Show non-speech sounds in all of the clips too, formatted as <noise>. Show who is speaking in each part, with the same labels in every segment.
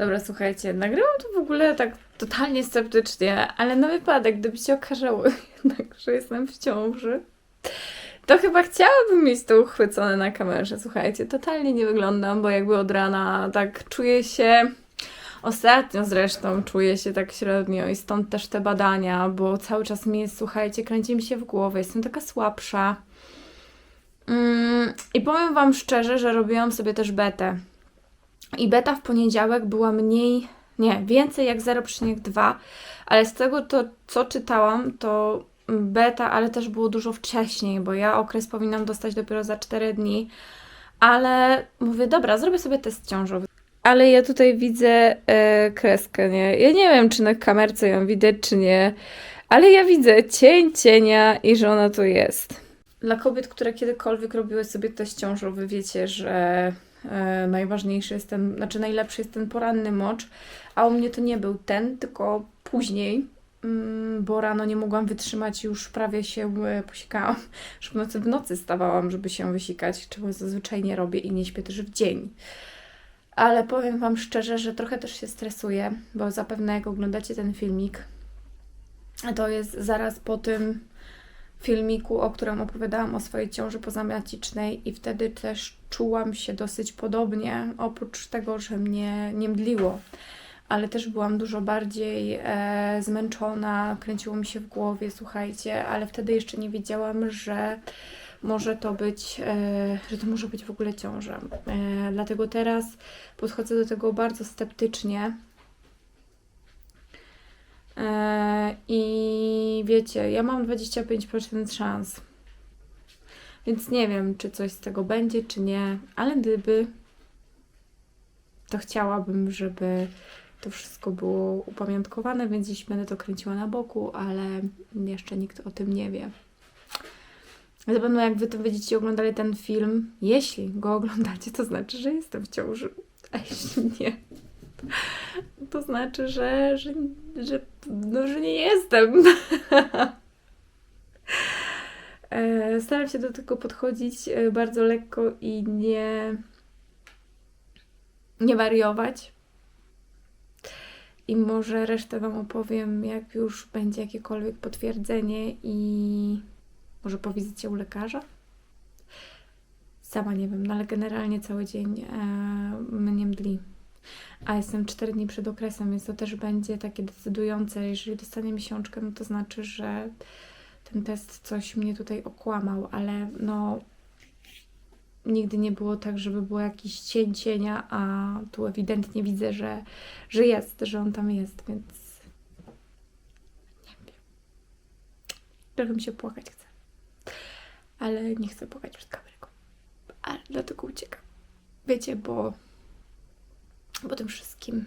Speaker 1: Dobra, słuchajcie, nagrywam to w ogóle tak totalnie sceptycznie, ale na wypadek, gdyby się okazało <laughs> jednak, że jestem w ciąży, to chyba chciałabym mieć to uchwycone na kamerze. Słuchajcie, totalnie nie wyglądam, bo jakby od rana tak czuję się. Ostatnio zresztą czuję się tak średnio i stąd też te badania, bo cały czas mi jest, słuchajcie, kręci mi się w głowie, jestem taka słabsza. Mm, I powiem Wam szczerze, że robiłam sobie też betę. I beta w poniedziałek była mniej, nie, więcej jak 0,2, ale z tego to, co czytałam, to beta, ale też było dużo wcześniej, bo ja okres powinnam dostać dopiero za 4 dni, ale mówię, dobra, zrobię sobie test ciążowy. Ale ja tutaj widzę e, kreskę, nie? Ja nie wiem, czy na kamerce ją widać, czy nie, ale ja widzę cień cienia i że ona tu jest. Dla kobiet, które kiedykolwiek robiły sobie test ciążowy, wiecie, że najważniejszy jest ten, znaczy najlepszy jest ten poranny mocz, a u mnie to nie był ten, tylko później, mm, bo rano nie mogłam wytrzymać, już prawie się e, posikałam, <laughs> że w nocy w nocy stawałam, żeby się wysikać, czego zazwyczaj nie robię i nie śpię też w dzień. Ale powiem Wam szczerze, że trochę też się stresuję, bo zapewne jak oglądacie ten filmik, to jest zaraz po tym filmiku, o którym opowiadałam o swojej ciąży pozamiatycznej i wtedy też czułam się dosyć podobnie, oprócz tego, że mnie nie mdliło, ale też byłam dużo bardziej e, zmęczona, kręciło mi się w głowie, słuchajcie, ale wtedy jeszcze nie wiedziałam, że może to być, e, że to może być w ogóle ciąża. E, dlatego teraz podchodzę do tego bardzo sceptycznie. E, I wiecie, ja mam 25% szans. Więc nie wiem, czy coś z tego będzie, czy nie, ale gdyby, to chciałabym, żeby to wszystko było upamiątkowane, więc dziś będę to kręciła na boku, ale jeszcze nikt o tym nie wie. Zapewne jak wy to będziecie oglądali ten film, jeśli go oglądacie, to znaczy, że jestem w ciąży. A jeśli nie, to znaczy, że, że, że, no, że nie jestem. <laughs> E, Staram się do tego podchodzić e, bardzo lekko i nie, nie wariować. I może resztę Wam opowiem, jak już będzie jakiekolwiek potwierdzenie i może po wizycie u lekarza? Sama nie wiem, no ale generalnie cały dzień e, mnie. A jestem 4 dni przed okresem, więc to też będzie takie decydujące. Jeżeli dostanie miesiączkę, no to znaczy, że ten test coś mnie tutaj okłamał, ale no nigdy nie było tak, żeby było jakiś cień cienia, a tu ewidentnie widzę, że, że jest, że on tam jest, więc nie wiem. Trochę mi się płakać chce. Ale nie chcę płakać przed kamerą. Ale dlatego uciekam. Wiecie, bo po tym wszystkim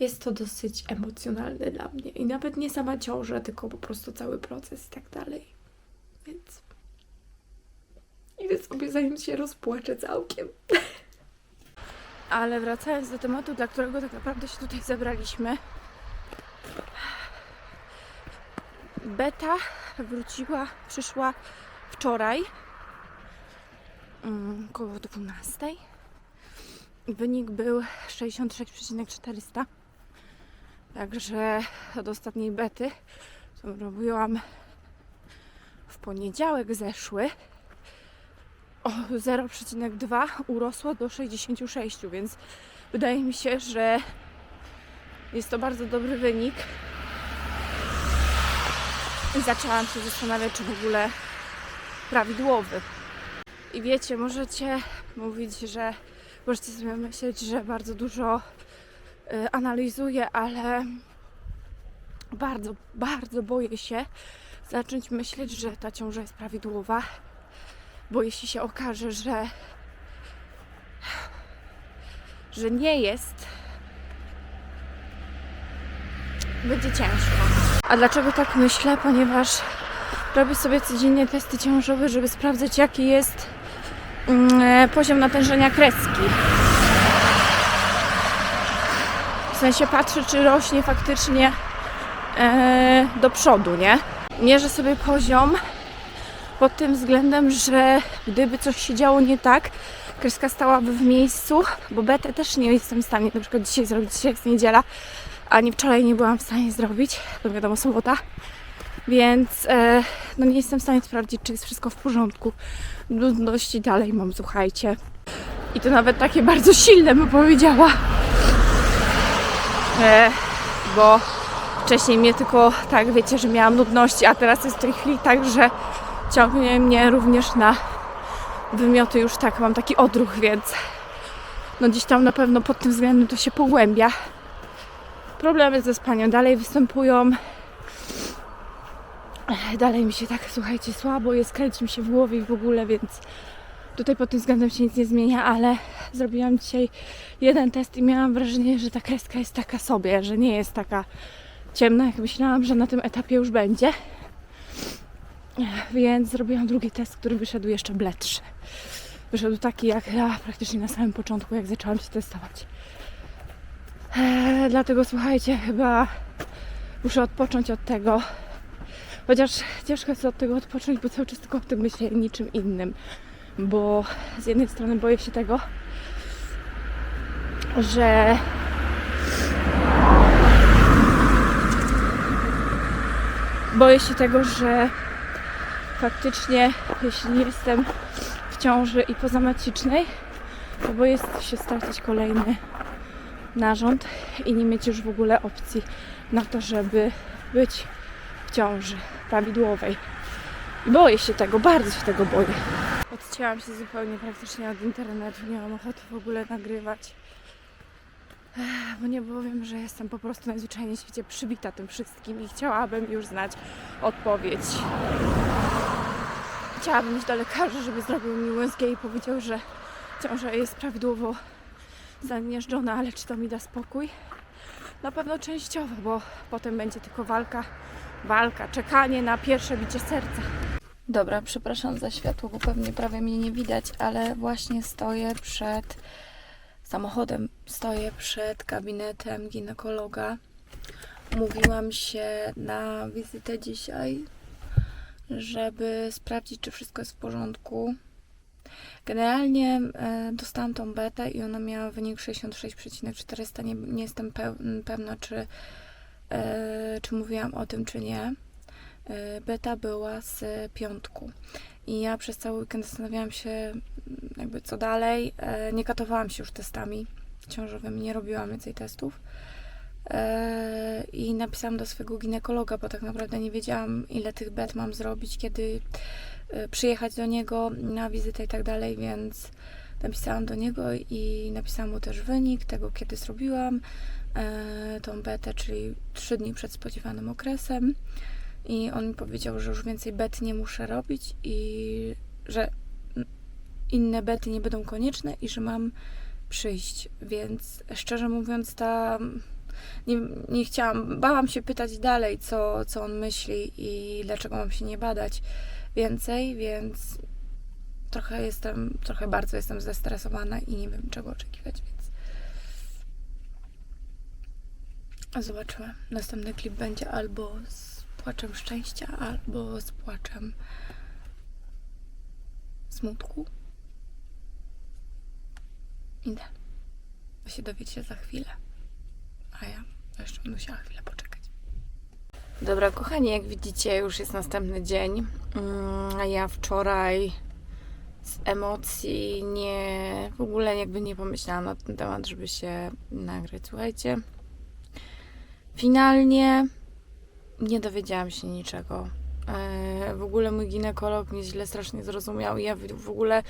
Speaker 1: jest to dosyć emocjonalne dla mnie. I nawet nie sama ciąża, tylko po prostu cały proces i tak dalej. Więc idę sobie zanim się rozpłaczę całkiem. <laughs> Ale wracając do tematu, dla którego tak naprawdę się tutaj zebraliśmy. Beta wróciła, przyszła wczoraj mm, około 12. Wynik był 66,400. Także od ostatniej bety, którą robiłam w poniedziałek zeszły, o 0,2 urosło do 66, więc wydaje mi się, że jest to bardzo dobry wynik. I zaczęłam się zastanawiać, czy w ogóle prawidłowy. I wiecie, możecie mówić, że możecie sobie myśleć, że bardzo dużo y, analizuję, ale bardzo, bardzo boję się zacząć myśleć, że ta ciąża jest prawidłowa, bo jeśli się okaże, że że nie jest, będzie ciężko. A dlaczego tak myślę? Ponieważ robię sobie codziennie testy ciążowe, żeby sprawdzać, jaki jest poziom natężenia kreski. W sensie patrzę, czy rośnie faktycznie e, do przodu, nie? Mierzę sobie poziom pod tym względem, że gdyby coś się działo nie tak, kreska stałaby w miejscu, bo betę też nie jestem w stanie na przykład dzisiaj zrobić, dzisiaj jest niedziela, ani wczoraj nie byłam w stanie zrobić, to wiadomo sobota, więc e, no nie jestem w stanie sprawdzić, czy jest wszystko w porządku. Nudności dalej mam, słuchajcie. I to nawet takie bardzo silne, bym powiedziała. E, bo wcześniej mnie tylko tak, wiecie, że miałam nudności, a teraz jest w tej chwili tak, że ciągnie mnie również na wymioty już tak, mam taki odruch, więc no gdzieś tam na pewno pod tym względem to się pogłębia. Problemy ze spaniem dalej występują. Dalej mi się tak, słuchajcie, słabo jest, kręci mi się w głowie w ogóle, więc tutaj pod tym względem się nic nie zmienia, ale zrobiłam dzisiaj jeden test i miałam wrażenie, że ta kreska jest taka sobie, że nie jest taka ciemna, jak myślałam, że na tym etapie już będzie. Więc zrobiłam drugi test, który wyszedł jeszcze bledszy. Wyszedł taki jak ja praktycznie na samym początku, jak zaczęłam się testować. Eee, dlatego słuchajcie, chyba muszę odpocząć od tego. Chociaż ciężko jest od tego odpocząć, bo cały czas tylko o tym myślę niczym innym. Bo z jednej strony boję się tego, że boję się tego, że faktycznie jeśli jestem w ciąży i pozamacicznej, to boję się stracić kolejny narząd i nie mieć już w ogóle opcji na to, żeby być ciąży prawidłowej. I boję się tego, bardzo się tego boję. Odcięłam się zupełnie praktycznie od internetu, nie mam ochoty w ogóle nagrywać. Bo nie powiem, że jestem po prostu najzwyczajniej w świecie przybita tym wszystkim i chciałabym już znać odpowiedź. Chciałabym iść do lekarza, żeby zrobił mi USG i powiedział, że ciąża jest prawidłowo zagnieżdżona, ale czy to mi da spokój? Na pewno częściowo, bo potem będzie tylko walka, walka, czekanie na pierwsze bicie serca. Dobra, przepraszam za światło, bo pewnie prawie mnie nie widać, ale właśnie stoję przed samochodem, stoję przed gabinetem ginekologa. Mówiłam się na wizytę dzisiaj, żeby sprawdzić, czy wszystko jest w porządku. Generalnie e, dostałam tą betę i ona miała wynik 66,400. Nie, nie jestem pewna, czy, czy mówiłam o tym, czy nie. E, beta była z piątku. I ja przez cały weekend zastanawiałam się, m, jakby co dalej. E, nie katowałam się już testami ciążowymi, nie robiłam więcej testów. E, I napisałam do swojego ginekologa, bo tak naprawdę nie wiedziałam, ile tych bet mam zrobić, kiedy e, przyjechać do niego na wizytę i tak dalej, więc napisałam do niego i napisałam mu też wynik tego, kiedy zrobiłam e, tą betę, czyli 3 dni przed spodziewanym okresem. I on mi powiedział, że już więcej bet nie muszę robić i że inne bety nie będą konieczne i że mam przyjść. Więc szczerze mówiąc, ta. Nie, nie chciałam, bałam się pytać dalej, co, co on myśli i dlaczego mam się nie badać więcej, więc trochę jestem, trochę bardzo jestem zestresowana i nie wiem czego oczekiwać, więc zobaczymy. Następny klip będzie albo z płaczem szczęścia, albo z płaczem smutku. Idę. Wy się dowiecie za chwilę. A ja jeszcze musiała chwilę poczekać. Dobra, kochani, jak widzicie, już jest następny dzień. Mm, A ja wczoraj z emocji nie, w ogóle jakby nie pomyślałam na ten temat, żeby się nagrać. Słuchajcie, finalnie nie dowiedziałam się niczego. E, W ogóle mój ginekolog mnie źle strasznie zrozumiał. Ja w ogóle,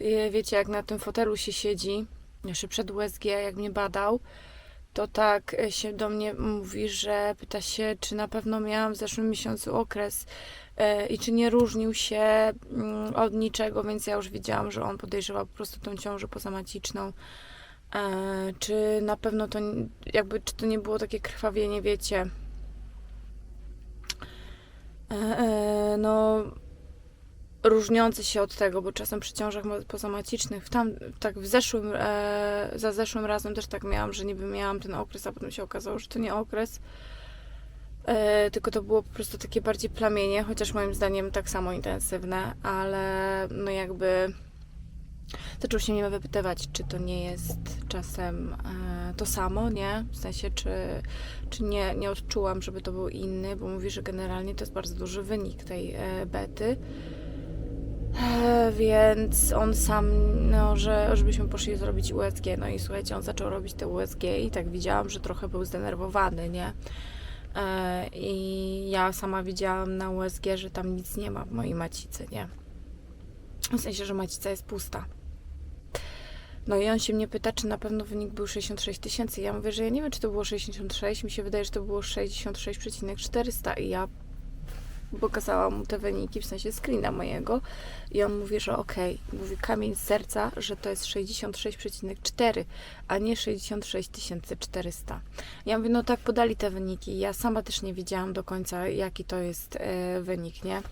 Speaker 1: e, wiecie, jak na tym fotelu się siedzi, jeszcze przed USG, jak mnie badał, to tak e, się do mnie mówi, że pyta się, czy na pewno miałam w zeszłym miesiącu okres i czy nie różnił się mm, od niczego, więc ja już wiedziałam, że on podejrzewał po prostu tą ciążę pozamaciczną. E, Czy na pewno to jakby, czy to nie było takie krwawienie, wiecie, e, e, no różniące się od tego, bo czasem przy ciążach pozamacicznych, w tam, tak w zeszłym, e, za zeszłym razem też tak miałam, że niby miałam ten okres, a potem się okazało, że to nie okres, e, tylko to było po prostu takie bardziej plamienie, chociaż moim zdaniem tak samo intensywne, ale no jakby zaczął się mnie wypytywać, czy to nie jest czasem e, to samo, nie? W sensie, czy, czy nie, nie odczułam, żeby to był inny, bo mówi, że generalnie to jest bardzo duży wynik tej e, bety. E, więc on sam, no, że żebyśmy poszli zrobić USG. No i słuchajcie, on zaczął robić te USG i tak widziałam, że trochę był zdenerwowany, nie? E, I ja sama widziałam na USG, że tam nic nie ma w mojej macicy, nie? W sensie, że macica jest pusta. No i on się mnie pyta, czy na pewno wynik był 66 tysięcy. Ja mówię, że ja nie wiem, czy to było 66. Mi się wydaje, że to było 66,400 i ja pokazałam mu te wyniki, w sensie screena mojego i on mówi, że okej, mówi kamień z serca, że to jest 66,4, a nie 66 400. Ja mówię, no tak podali te wyniki. Ja sama też nie wiedziałam do końca, jaki to jest e, wynik, nie?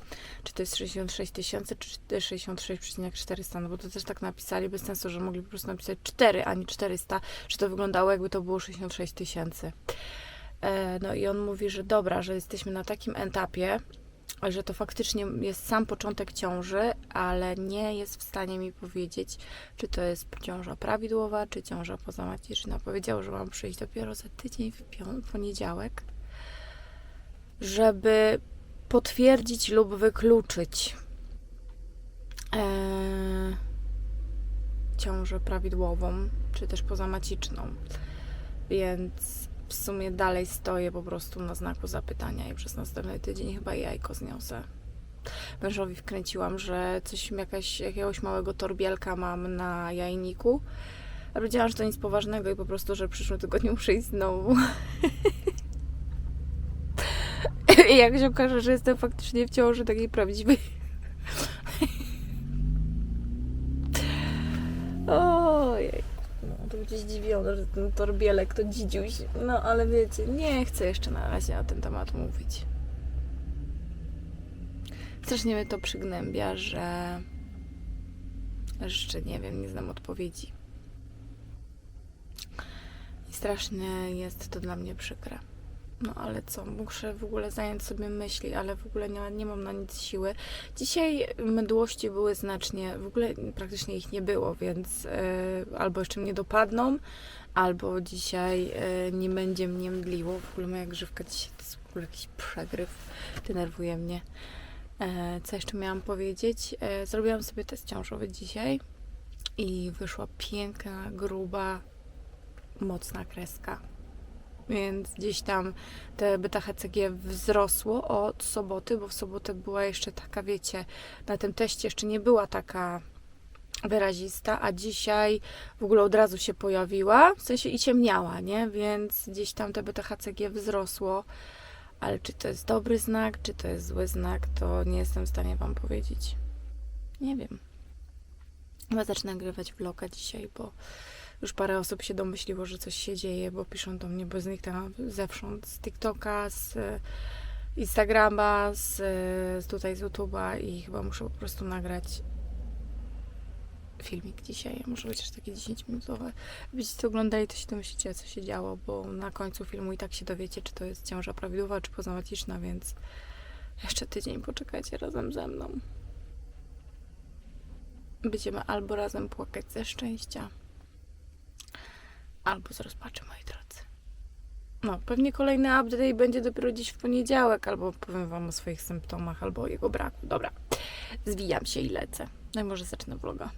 Speaker 1: Czy to jest 66 tysięcy, czy 66,400, no bo to też tak napisali, bez sensu, że mogli po prostu napisać 4, a nie 400, że to wyglądało jakby to było 66 tysięcy. E, No i on mówi, że dobra, że jesteśmy na takim etapie, że to faktycznie jest sam początek ciąży, ale nie jest w stanie mi powiedzieć, czy to jest ciąża prawidłowa, czy ciąża pozamaciczna. Powiedział, że mam przyjść dopiero za tydzień w poniedziałek, żeby potwierdzić lub wykluczyć e, ciążę prawidłową, czy też pozamaciczną. Więc w sumie dalej stoję po prostu na znaku zapytania i przez następny tydzień chyba jajko zniosę. Mężowi wkręciłam, że coś, jakaś, jakiegoś małego torbielka mam na jajniku. A powiedziałam, że to nic poważnego i po prostu, że w przyszłym tygodniu muszę iść znowu. <laughs> I jak się okaże, że jestem faktycznie w ciąży takiej prawdziwej. Zdziwione, że ten torbielek to dzidziuś. No, ale wiecie, nie chcę jeszcze na razie na ten temat mówić. Strasznie mnie to przygnębia, że jeszcze nie wiem, nie znam odpowiedzi. I strasznie jest to dla mnie przykre. No ale co, muszę w ogóle zająć sobie myśli, ale w ogóle nie, nie mam na nic siły. Dzisiaj mdłości były znacznie, w ogóle praktycznie ich nie było, więc e, albo jeszcze mnie dopadną, albo dzisiaj e, nie będzie mnie mdliło. W ogóle moja grzywka dzisiaj to jest w ogóle jakiś przegryw, denerwuje mnie. E, co jeszcze miałam powiedzieć? E, zrobiłam sobie test ciążowy dzisiaj i wyszła piękna, gruba, mocna kreska więc gdzieś tam te beta HCG wzrosło od soboty, bo w sobotę była jeszcze taka, wiecie, na tym teście jeszcze nie była taka wyrazista, a dzisiaj w ogóle od razu się pojawiła, w sensie i ciemniała, nie? Więc gdzieś tam te beta HCG wzrosło, ale czy to jest dobry znak, czy to jest zły znak, to nie jestem w stanie Wam powiedzieć. Nie wiem. Chyba zacznę nagrywać vloga dzisiaj, bo już parę osób się domyśliło, że coś się dzieje, bo piszą do mnie, bo zniknęłam zewsząd z TikToka, z e, Instagrama, z, z tutaj z YouTube'a i chyba muszę po prostu nagrać filmik dzisiaj, może chociaż takie 10 minutowe. Będziecie to oglądali, to się domyślicie, co się działo, bo na końcu filmu i tak się dowiecie, czy to jest ciąża prawidłowa, czy pozamaciczna, więc jeszcze tydzień poczekajcie razem ze mną. Będziemy albo razem płakać ze szczęścia, albo z rozpaczy, moi drodzy. No, pewnie kolejny update będzie dopiero dziś w poniedziałek, albo powiem Wam o swoich symptomach, albo o jego braku. Dobra, zwijam się i lecę. No i może zacznę vloga.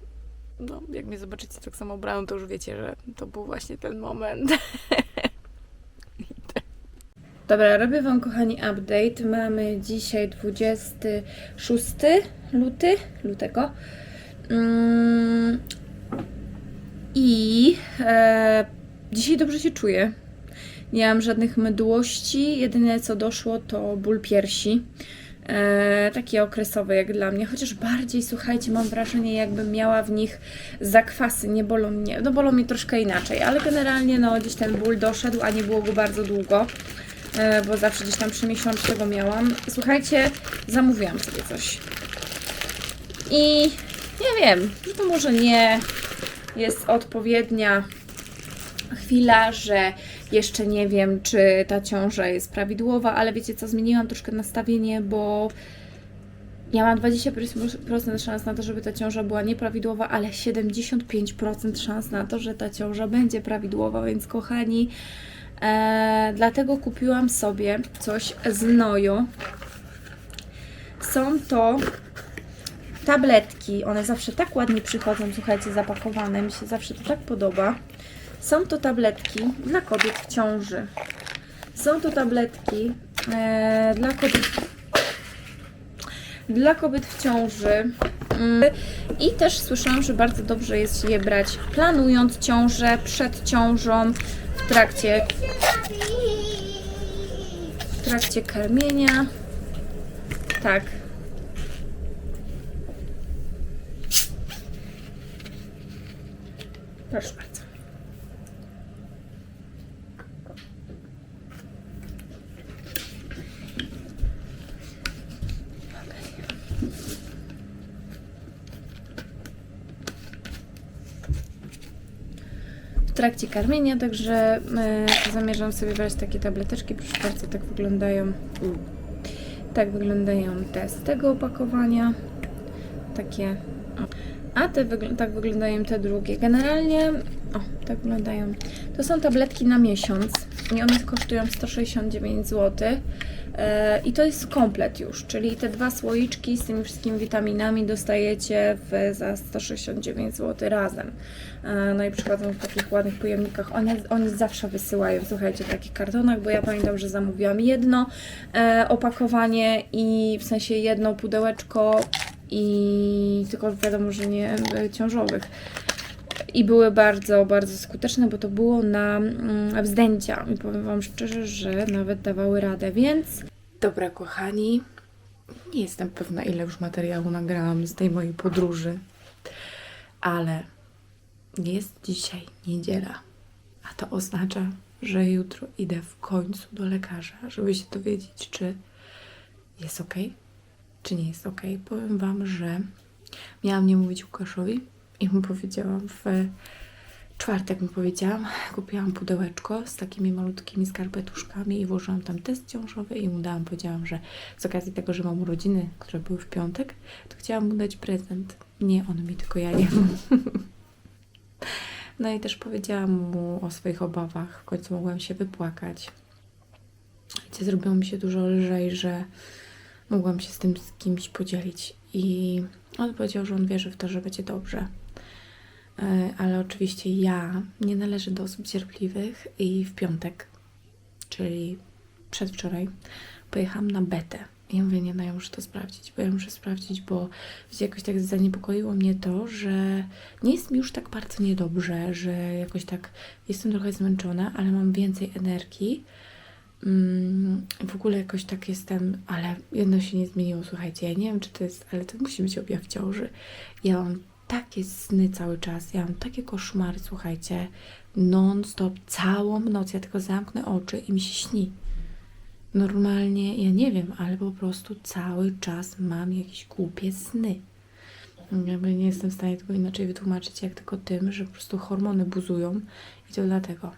Speaker 1: No, jak mnie zobaczycie tak samo ubraną, to już wiecie, że to był właśnie ten moment. <laughs> Dobra, robię Wam, kochani, update. Mamy dzisiaj 26 luty, lutego. Mm, I e, dzisiaj dobrze się czuję. Nie mam żadnych mdłości. Jedyne co doszło to ból piersi. E, taki okresowy jak dla mnie, chociaż bardziej, słuchajcie, mam wrażenie, jakbym miała w nich zakwasy, nie bolą mnie, no bolą mnie troszkę inaczej, ale generalnie no gdzieś ten ból doszedł, a nie było go bardzo długo, e, bo zawsze gdzieś tam przy miesiącu go miałam. Słuchajcie, zamówiłam sobie coś. I nie wiem, to może nie jest odpowiednia chwila, że jeszcze nie wiem, czy ta ciąża jest prawidłowa, ale wiecie co, zmieniłam troszkę nastawienie, bo Ja mam 20% szans na to, żeby ta ciąża była nieprawidłowa, ale 75% szans na to, że ta ciąża będzie prawidłowa, więc kochani, e, dlatego kupiłam sobie coś z Nojo. Są to tabletki, one zawsze tak ładnie przychodzą, słuchajcie, zapakowane, mi się zawsze to tak podoba. Są to tabletki dla kobiet w ciąży. Są to tabletki e, dla kobiet dla kobiet w ciąży. Mm. I też słyszałam, że bardzo dobrze jest je brać planując ciążę, przed ciążą, w trakcie, w trakcie karmienia. Tak. Proszę bardzo. w trakcie karmienia, także e, zamierzam sobie brać takie tableteczki. Proszę bardzo, tak wyglądają. Tak wyglądają te z tego opakowania. Takie. A te wygl- tak wyglądają te drugie. Generalnie, o, tak wyglądają. To są tabletki na miesiąc i one kosztują 169 zł. E, I to jest komplet już, czyli te dwa słoiczki z tymi wszystkimi witaminami dostajecie w, za 169 zł razem. E, No i przychodzą w takich ładnych pojemnikach. One, oni zawsze wysyłają, słuchajcie, w takich kartonach, bo ja pamiętam, że zamówiłam jedno e, opakowanie i w sensie jedno pudełeczko i tylko wiadomo, że nie ciążowych. I były bardzo, bardzo skuteczne, bo to było na mm, wzdęcia. I powiem Wam szczerze, że nawet dawały radę, więc. Dobra, kochani. Nie jestem pewna, ile już materiału nagrałam z tej mojej podróży, ale jest dzisiaj niedziela, a to oznacza, że jutro idę w końcu do lekarza, żeby się dowiedzieć, czy jest ok, czy nie jest ok. Powiem Wam, że miałam nie mówić Łukaszowi i mu powiedziałam w czwartek mu powiedziałam, kupiłam pudełeczko z takimi malutkimi skarpetuszkami i włożyłam tam test ciążowy i mu dałam, powiedziałam, że z okazji tego, że mam urodziny, które były w piątek, to chciałam mu dać prezent. Nie on mi, tylko ja jemu. No i też powiedziałam mu o swoich obawach. W końcu mogłam się wypłakać. Gdzie zrobiło mi się dużo lżej, że mogłam się z tym z kimś podzielić. I on powiedział, że on wierzy w to, że będzie dobrze. E, Ale oczywiście ja nie należę do osób cierpliwych i w piątek, czyli przedwczoraj, pojechałam na betę. Ja mówię, nie, no ja muszę to sprawdzić, bo ja muszę sprawdzić, bo jakoś tak zaniepokoiło mnie to, że nie jest mi już tak bardzo niedobrze, że jakoś tak jestem trochę zmęczona, ale mam więcej energii. Mm, w ogóle jakoś tak jestem, ale jedno się nie zmieniło, słuchajcie, ja nie wiem, czy to jest, ale to musi być objaw ciąży. Ja mam takie sny cały czas, ja mam takie koszmary, słuchajcie, non-stop, całą noc, ja tylko zamknę oczy i mi się śni. Normalnie, ja nie wiem, ale po prostu cały czas mam jakieś głupie sny. Jakby nie jestem w stanie tego inaczej wytłumaczyć, jak tylko tym, że po prostu hormony buzują i to dlatego.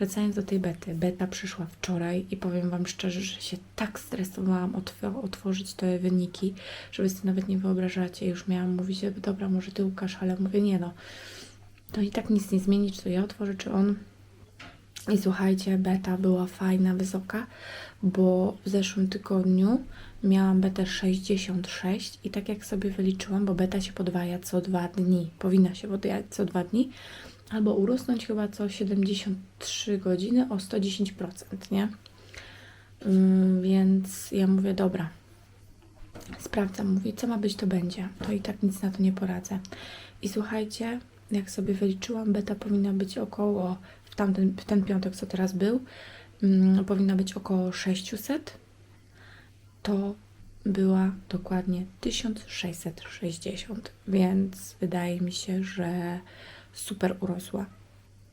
Speaker 1: Wracając do tej bety. Beta przyszła wczoraj i powiem Wam szczerze, że się tak stresowałam otw- otworzyć te wyniki, że sobie nawet nie wyobrażacie. Już miałam mówić, dobra, może Ty Łukasz, ale mówię nie no. To i tak nic nie zmieni, czy to ja otworzę, czy on. I słuchajcie, beta była fajna, wysoka, bo w zeszłym tygodniu miałam betę 66 i tak jak sobie wyliczyłam, bo beta się podwaja co dwa dni, powinna się podwajać co dwa dni, albo urosnąć chyba co 73 godziny o 110%, nie? Ym, więc ja mówię, dobra, sprawdzam, mówię, co ma być, to będzie. To i tak nic na to nie poradzę. I słuchajcie, jak sobie wyliczyłam, beta powinna być około, w, tamten, w ten piątek, co teraz był, mm, powinna być około 600. To była dokładnie 1660, więc wydaje mi się, że super urosła.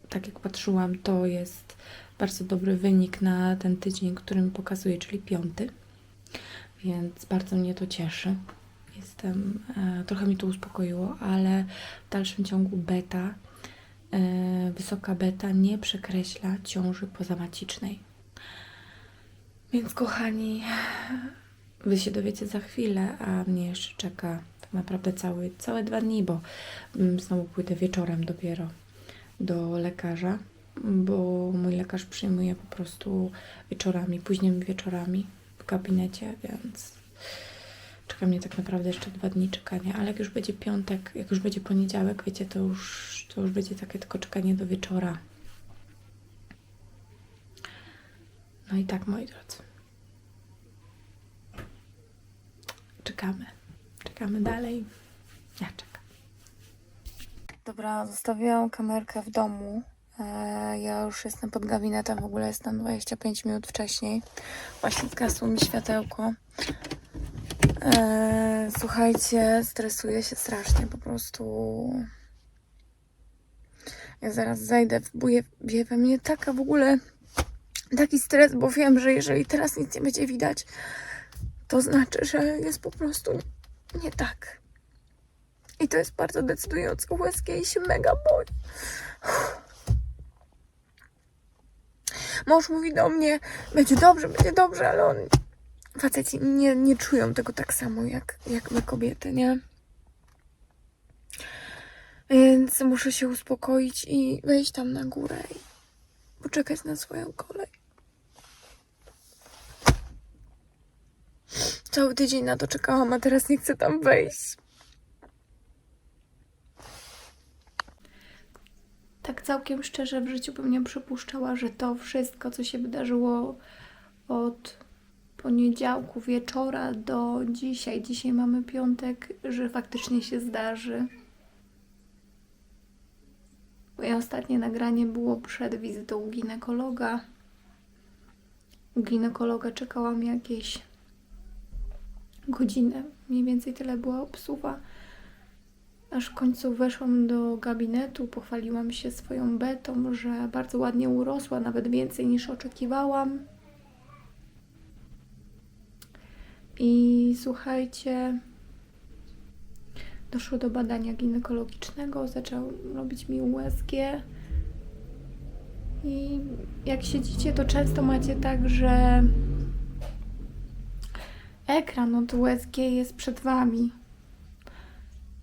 Speaker 1: Tak jak patrzyłam, to jest bardzo dobry wynik na ten tydzień, który mi pokazuje, czyli piąty. Więc bardzo mnie to cieszy. Jestem, e, trochę mi to uspokoiło, ale w dalszym ciągu beta, e, wysoka beta nie przekreśla ciąży pozamacicznej. Więc kochani,
Speaker 2: Wy się dowiecie za chwilę, a mnie jeszcze czeka tak naprawdę cały, całe dwa dni, bo mm, znowu pójdę wieczorem dopiero do lekarza, bo mój lekarz przyjmuje po prostu wieczorami, późnymi wieczorami w gabinecie, więc czeka mnie tak naprawdę jeszcze dwa dni czekania, ale jak już będzie piątek, jak już będzie poniedziałek, wiecie, to już, to już będzie takie tylko czekanie do wieczora. No i tak, moi drodzy. Czekamy. Czekamy dalej. Ja czekam. Dobra, zostawiłam kamerkę w domu. E, ja już jestem pod gabinetem, w ogóle jestem 25 minut wcześniej. Właśnie zgasło mi światełko. E, słuchajcie, stresuję się strasznie, po prostu. Ja zaraz zajdę, buje, bije we mnie taka w ogóle taki stres, bo wiem, że jeżeli teraz nic nie będzie widać, to znaczy, że jest po prostu nie tak. I to jest bardzo decydujące. USG i się mega boli. Mąż mówi do mnie, będzie dobrze, będzie dobrze, ale on, faceci nie, nie czują tego tak samo jak, jak my kobiety, nie? Więc muszę się uspokoić i wejść tam na górę i poczekać na swoją kolej. Cały tydzień na to czekałam, a teraz nie chcę tam wejść. Tak całkiem szczerze w życiu bym nie przypuszczała, że to wszystko, co się wydarzyło od poniedziałku wieczora do dzisiaj, dzisiaj mamy piątek, że faktycznie się zdarzy. Moje ostatnie nagranie było przed wizytą u ginekologa. U ginekologa czekałam jakieś godzinę. Mniej więcej tyle była obsuwa. Aż w końcu weszłam do gabinetu, pochwaliłam się swoją betą, że bardzo ładnie urosła, nawet więcej niż oczekiwałam. I słuchajcie, doszło do badania ginekologicznego, zaczął robić mi USG. I jak siedzicie, to często macie tak, że ekran od USG jest przed wami.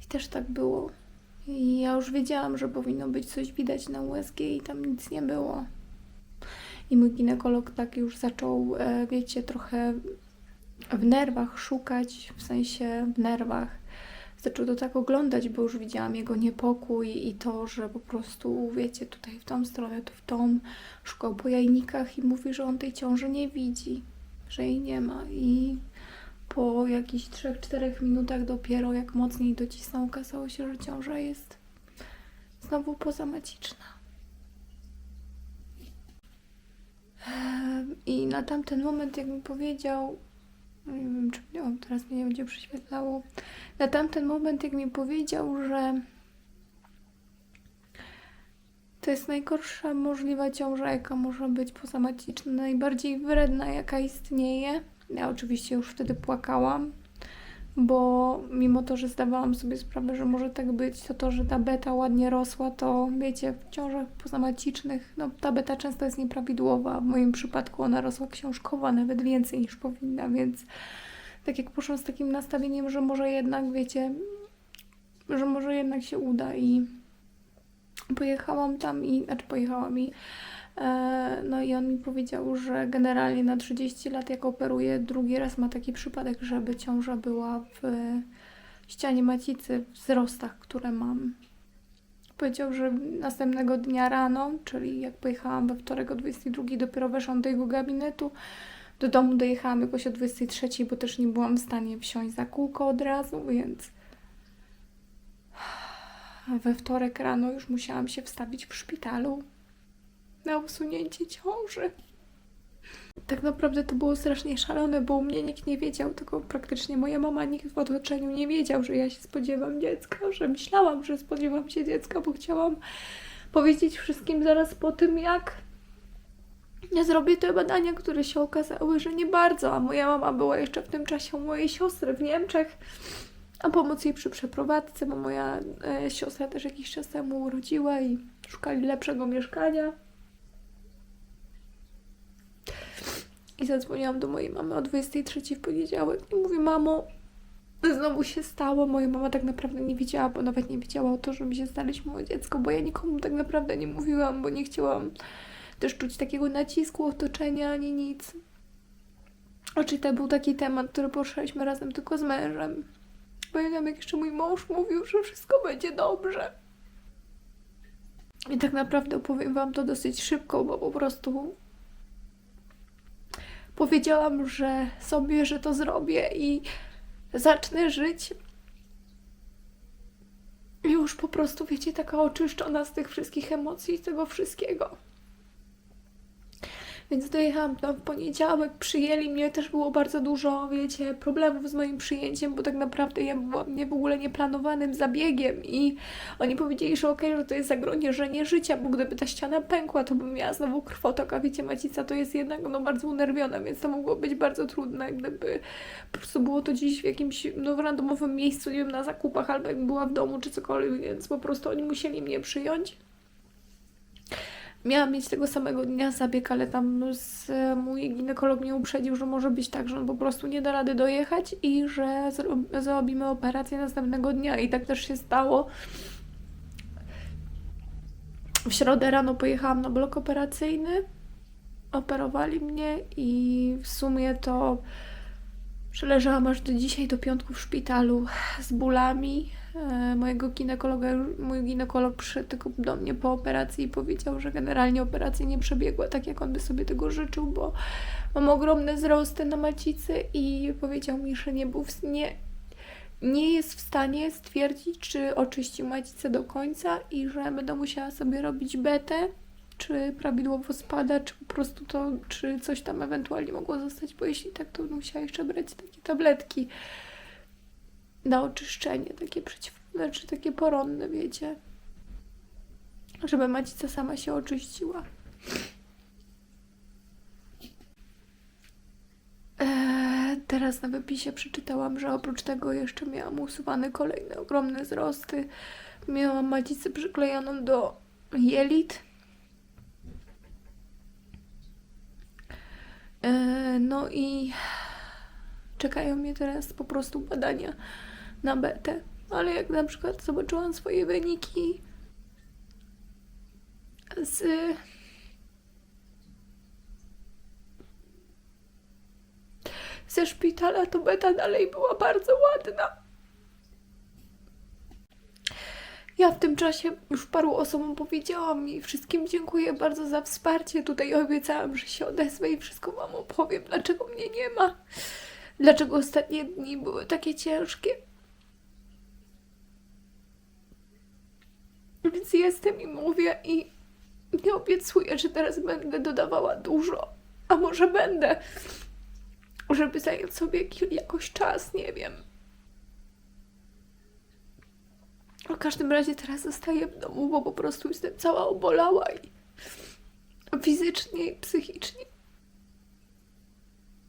Speaker 2: I też tak było. I ja już wiedziałam, że powinno być coś widać na USG i tam nic nie było. I mój ginekolog tak już zaczął, e, wiecie, trochę w nerwach szukać, w sensie w nerwach. Zaczął to tak oglądać, bo już widziałam jego niepokój i to, że po prostu, wiecie, tutaj w tą stronę, tu w tą, szukał po jajnikach i mówi, że on tej ciąży nie widzi, że jej nie ma. I po jakichś 3-4 minutach dopiero, jak mocniej docisnął, okazało się, że ciąża jest znowu pozamaciczna. I na tamten moment, jak mi powiedział, nie wiem, czy on teraz mnie nie będzie prześwietlało, na tamten moment, jak mi powiedział, że to jest najgorsza możliwa ciąża, jaka może być pozamaciczna, najbardziej wredna, jaka istnieje. Ja oczywiście już wtedy płakałam, bo mimo to, że zdawałam sobie sprawę, że może tak być, to to, że ta beta ładnie rosła, to wiecie, w ciążach pozamacicznych, no ta beta często jest nieprawidłowa. W moim przypadku ona rosła książkowa, nawet więcej niż powinna, więc tak jak poszłam z takim nastawieniem, że może jednak, wiecie, że może jednak się uda i pojechałam tam i, znaczy pojechałam i no i on mi powiedział, że generalnie na 30 lat jak operuje, drugi raz ma taki przypadek, żeby ciąża była w ścianie macicy, w wzrostach, które mam. Powiedział, że następnego dnia rano, czyli jak pojechałam we wtorek o 22, dopiero weszłam do jego gabinetu. Do domu dojechałam jakoś o 23, bo też nie byłam w stanie wsiąść za kółko od razu, więc we wtorek rano już musiałam się wstawić w szpitalu na usunięcie ciąży. Tak naprawdę to było strasznie szalone, bo u mnie nikt nie wiedział, tylko praktycznie moja mama, nikt w otoczeniu nie wiedział, że ja się spodziewam dziecka, że myślałam, że spodziewam się dziecka, bo chciałam powiedzieć wszystkim zaraz po tym, jak ja zrobię te badania, które się okazały, że nie bardzo, a moja mama była jeszcze w tym czasie u mojej siostry w Niemczech, a pomóc jej przy przeprowadzce, bo moja e, siostra też jakiś czas temu urodziła i szukali lepszego mieszkania. I zadzwoniłam do mojej mamy o 23 w poniedziałek i mówię, mamo, znowu się stało. Moja mama tak naprawdę nie wiedziała, bo nawet nie wiedziała o to, że mi się znaleźło dziecko, bo ja nikomu tak naprawdę nie mówiłam, bo nie chciałam też czuć takiego nacisku otoczenia ani nic. Oczy to był taki temat, który poruszaliśmy razem tylko z mężem. Pamiętam, jak jeszcze mój mąż mówił, że wszystko będzie dobrze. I tak naprawdę opowiem Wam to dosyć szybko, bo po prostu powiedziałam, że sobie, że to zrobię i zacznę żyć. Już po prostu, wiecie, taka oczyszczona z tych wszystkich emocji i tego wszystkiego. Więc dojechałam tam w poniedziałek, przyjęli mnie, też było bardzo dużo, wiecie, problemów z moim przyjęciem, bo tak naprawdę ja byłam nie w ogóle nieplanowanym zabiegiem i oni powiedzieli, że okej, że to jest zagrożenie życia, bo gdyby ta ściana pękła, to bym miała znowu krwotok, a wiecie, macica to jest jednak no, bardzo unerwiona, więc to mogło być bardzo trudne, gdyby po prostu było to gdzieś w jakimś no, randomowym miejscu, nie wiem, na zakupach, albo była w domu, czy cokolwiek, więc po prostu oni musieli mnie przyjąć. Miałam mieć tego samego dnia zabieg, ale tam z, mój ginekolog mnie uprzedził, że może być tak, że on po prostu nie da rady dojechać i że zro- zrobimy operację następnego dnia. I tak też się stało. W środę rano pojechałam na blok operacyjny. Operowali mnie i w sumie to przeleżałam aż do dzisiaj, do piątku w szpitalu z bólami. E, Mojego ginekologa, mój ginekolog tylko do mnie po operacji i powiedział, że generalnie operacja nie przebiegła tak, jak on by sobie tego życzył, bo mam ogromne wzrosty na macicy i powiedział mi, że nie był w, nie, nie jest w stanie stwierdzić, czy oczyścił macicę do końca i że będę musiała sobie robić betę, czy prawidłowo spada, czy po prostu to, czy coś tam ewentualnie mogło zostać, bo jeśli tak, to musiała jeszcze brać takie tabletki na oczyszczenie, takie przeciw, znaczy takie poronne, wiecie, żeby macica sama się oczyściła. Eee, teraz na wypisie przeczytałam, że oprócz tego jeszcze miałam usuwane kolejne ogromne wzrosty. Miałam macicę przyklejoną do jelit. No i czekają mnie teraz po prostu badania na betę. Ale jak na przykład zobaczyłam swoje wyniki z ze szpitala, to beta dalej była bardzo ładna. Ja w tym czasie już paru osobom powiedziałam i wszystkim dziękuję bardzo za wsparcie. Tutaj obiecałam, że się odezwę i wszystko Wam opowiem, dlaczego mnie nie ma. Dlaczego ostatnie dni były takie ciężkie. Więc jestem i mówię i nie obiecuję, że teraz będę dodawała dużo. A może będę, żeby zająć sobie ki- jakoś czas, nie wiem. W każdym razie teraz zostaję w domu, bo po prostu jestem cała obolała i fizycznie i psychicznie.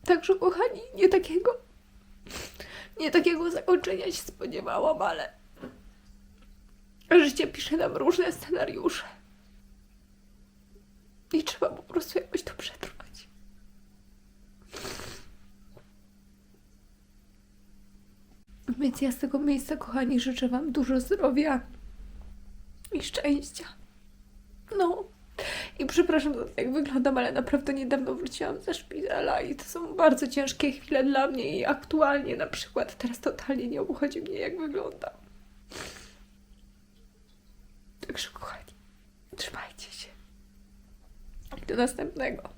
Speaker 2: Także kochani, nie takiego nie takiego zakończenia się spodziewałam, ale życie pisze nam różne scenariusze. I trzeba po prostu jakoś to przetrwać. Więc ja z tego miejsca, kochani, życzę Wam dużo zdrowia i szczęścia. No. I przepraszam za to, wyglądam, ale naprawdę niedawno wróciłam ze szpitala i to są bardzo ciężkie chwile dla mnie i aktualnie na przykład teraz totalnie nie obchodzi mnie, jak wyglądam. Także kochani, trzymajcie się. Do następnego.